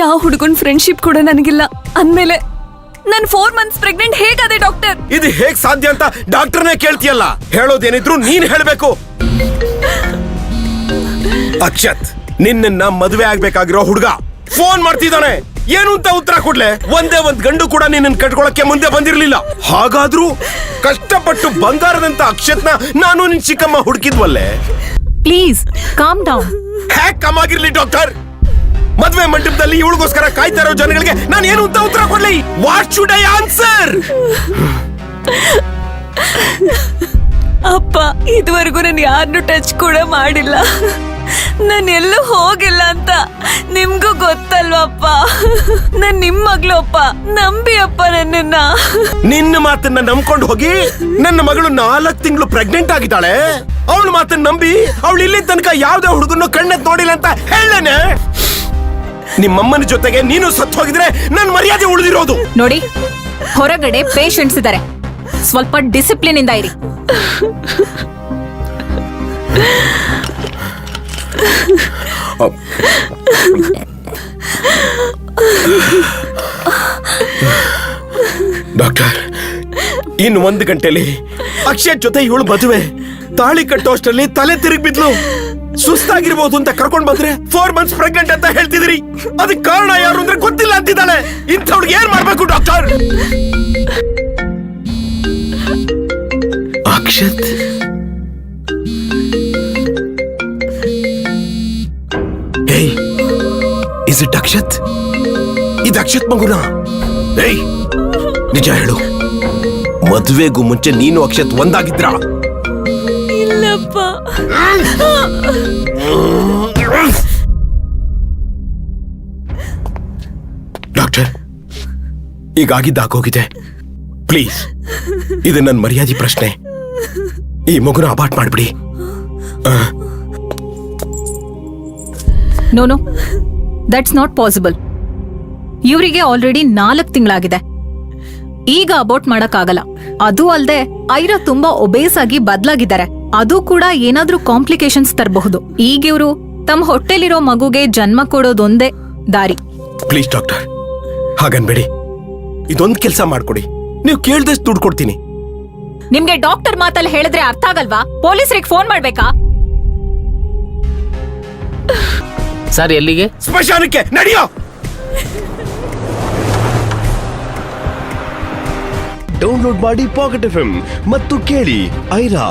ಯಾವ ಹುಡುಗನ್ ಫ್ರೆಂಡ್ಶಿಪ್ ಕೂಡ ನನಗಿಲ್ಲ. ಅಂದ್ಮೇಲೆ ನನ್ ಫೋರ್ ಮಂತ್ಸ್ ಪ್ರೆಗ್ನೆಂಟ್ ಹೇಗದೆ ಡಾಕ್ಟರ್ ಇದು ಹೇಗ್ ಸಾಧ್ಯ ಅಂತ ಡಾಕ್ಟರ್ನೇ ಕೇಳ್ತಿಯಲ್ಲ. ಹೇಳೋದೇನಿದ್ರು ನೀನ್ ಹೇಳ್ಬೇಕು. ಅಕ್ಷತ್ ನಿನ್ನ ಮದುವೆ ಆಗ್ಬೇಕಾಗಿರೋ ಹುಡುಗ ಫೋನ್ ಮಾಡ್ತಿದ್ದಾನೆ. ಏನು ಅಂತ ಉತ್ತರ ಕೊಡ್ಲೆ? ಒಂದೇ ಒಂದ್ ಗಂಡು ಕೂಡ ನಿನ್ನ ಕಟ್ಕೊಳಕ್ಕೆ ಮುಂದೆ ಬಂದಿರ್ಲಿಲ್ಲ. ಹಾಗಾದ್ರೂ ಕಷ್ಟಪಟ್ಟು ಬಂಗಾರದಂತ ಅಕ್ಷತ್ನ ನಾನು ನಿನ್ ಚಿಕ್ಕಮ್ಮ ಹುಡುಕಿದ್ವಲ್ಲೇ? ಪ್ಲೀಸ್ ಕಾಮ್ ಡೌನ್ ಹ್ಯಾಕ್ ಕಮ್ಮಾಗಿರ್ಲಿ ಡಾಕ್ಟರ್. ಮದ್ವೆ ಮಂಟಪದಲ್ಲಿ ಇವಳಿಗೋಸ್ಕರ ಕಾಯ್ತಾ ಇರೋ ಜನಗಳಿಗೆ ನಾನು ಏನು ಅಂತ ಉತ್ತರ ಕೊಡ್ಲಿ? ವಾಟ್ ಶುಡ್ ಐ ಆನ್ಸರ್ ಅಪ್ಪ ಇದುವರೆಗೂ ನಾನು ಯಾರನ್ನು ಟಚ್ ಕೂಡ ಮಾಡಿಲ್ಲ. ನಾನು ಎಲ್ಲೂ ಹೋಗಿಲ್ಲ ಅಂತ ನಿಮ್ಗೂ ಗೊತ್ತಲ್ವಪ್ಪ? ನಾನ್ ನಿಮ್ ಮಗಳು ಅಪ್ಪ ನಂಬಿ ಅಪ್ಪ ನನ್ನನ್ನ. ನಿನ್ನ ಮಾತನ್ನ ನಂಬ್ಕೊಂಡು ಹೋಗಿ ನನ್ನ ಮಗಳು ನಾಲ್ಕು ತಿಂಗಳು ಪ್ರೆಗ್ನೆಂಟ್ ಆಗಿದ್ದಾಳೆ. ಅವಳ ಮಾತನ್ನ ನಂಬಿ ಅವಳು ಇಲ್ಲಿ ತನಕ ಯಾವ್ದೇ ಹುಡುಗನ್ನು ಕಣ್ಣೆತ್ ನೋಡಿಲ್ಲ ಅಂತ ಹೇಳೇನೆ. ನಿಮ್ಮಮ್ಮನ ಜೊತೆಗೆ ನೀನು ಸತ್ತು ಹೋಗಿದ್ರೆ ನನ್ ಮರ್ಯಾದೆ ಉಳಿದಿರೋದು. ನೋಡಿ ಹೊರಗಡೆ ಪೇಷಂಟ್ಸ್ ಇದ್ದಾರೆ. ಸ್ವಲ್ಪ ಡಿಸಿಪ್ಲಿನ್ ಇಂದ ಇರಿ. ಡಾಕ್ಟರ್ ಇನ್ನು ಒಂದು ಗಂಟೆಲಿ ಅಕ್ಷಯ್ ಜೊತೆ ಇವಳು ಮದುವೆ ತಾಳಿ ಕಟ್ಟೋಷ್ಟರಲ್ಲಿ ತಲೆ ತಿರುಗಿ ಬಿದ್ಲು ಸುಸ್ತಾಗಿರ್ಬೋದು ಅಂತ ಕರ್ಕೊಂಡ್ ಬಂದ್ರೆ ಫೋರ್ ಮಂತ್ಸ್ ಪ್ರೆಗ್ನೆಂಟ್ ಅಂತ ಹೇಳ್ತಿದ್ರಿ ಅದಕ್ಕೆ ಕಾರಣ ಯಾರು ಅಂದ್ರೆ ಗೊತ್ತಿಲ್ಲ ಅಂತಿದ್ದಾಳೆ. ಇಂಥವ್ಳಿಗೆ ಏನ್ ಮಾಡ್ಬೇಕು ಡಾಕ್ಟರ್ ಅಕ್ಷತ್? ಏಯ್ ಇಸ್ ಇಟ್ ಅಕ್ಷತ್? ಇದು ಅಕ್ಷತ್ ಮಗುನ? ಏಯ್, ನಿಜ ಹೇಳು. ಮದುವೆಗೂ ಮುಂಚೆ ನೀನು ಅಕ್ಷತ್ ಒಂದಾಗಿದ್ರ? ಡಾಕ್ಟರ್ ಈಗಾಗಿದ್ದಾಗೋಗಿದೆ ಪ್ಲೀಸ್, ಇದು ನನ್ನ ಮರ್ಯಾದೆ ಪ್ರಶ್ನೆ. ಈ ಮಗುನ ಅಬಾಟ್ ಮಾಡ್ಬಿಡಿ. No no that's not possible ಇವರಿಗೆ ಆಲ್ರೆಡಿ ನಾಲ್ಕು ತಿಂಗಳಾಗಿದೆ. ಈಗ ಅಬೌಟ್ ಮಾಡಕ್ಕಾಗಲ್ಲ. ಅದು ಅಲ್ಲದೆ ಐರಾ ತುಂಬಾ ಒಬೇಸ್ ಆಗಿ ಬದ್ಲಾಗಿದ್ದಾರೆ. ಅದು ಕೂಡ ಏನಾದ್ರೂ ಕಾಂಪ್ಲಿಕೇಶನ್ಸ್ ತರಬಹುದು. ಈಗ ಇವರು ತಮ್ಮ ಹೊಟ್ಟೆಲಿರೋ ಮಗುಗೆ ಜನ್ಮ ಕೊಡೋದೊಂದೇ ದಾರಿ. ಪ್ಲೀಸ್ ಡಾಕ್ಟರ್ ಹಾಗನ್ಬೇಡಿ ಇದೊಂದ್ ಕೆಲಸ ಮಾಡ್ಕೊಡಿ. ನೀವು ಕೇಳ್ದಷ್ಟು ದುಡ್ಡು ಕೊಡ್ತೀನಿ. ನಿಮ್ಗೆ ಡಾಕ್ಟರ್ ಮಾತಲ್ಲಿ ಹೇಳಿದ್ರೆ ಅರ್ಥ ಆಗಲ್ವಾ? ಪೊಲೀಸರಿಗೆ ಫೋನ್ ಮಾಡ್ಬೇಕಾ? ಸರ್ ಎಲ್ಲಿಗೆ? ಸ್ಮಶಾನಕ್ಕೆ ನಡೆಯೋ! ಡೌನ್ಲೋಡ್ ಮಾಡಿ ಪಾಕೆಟ್ ಎಫ್ ಮತ್ತು ಕೇಳಿ ಐರಾ.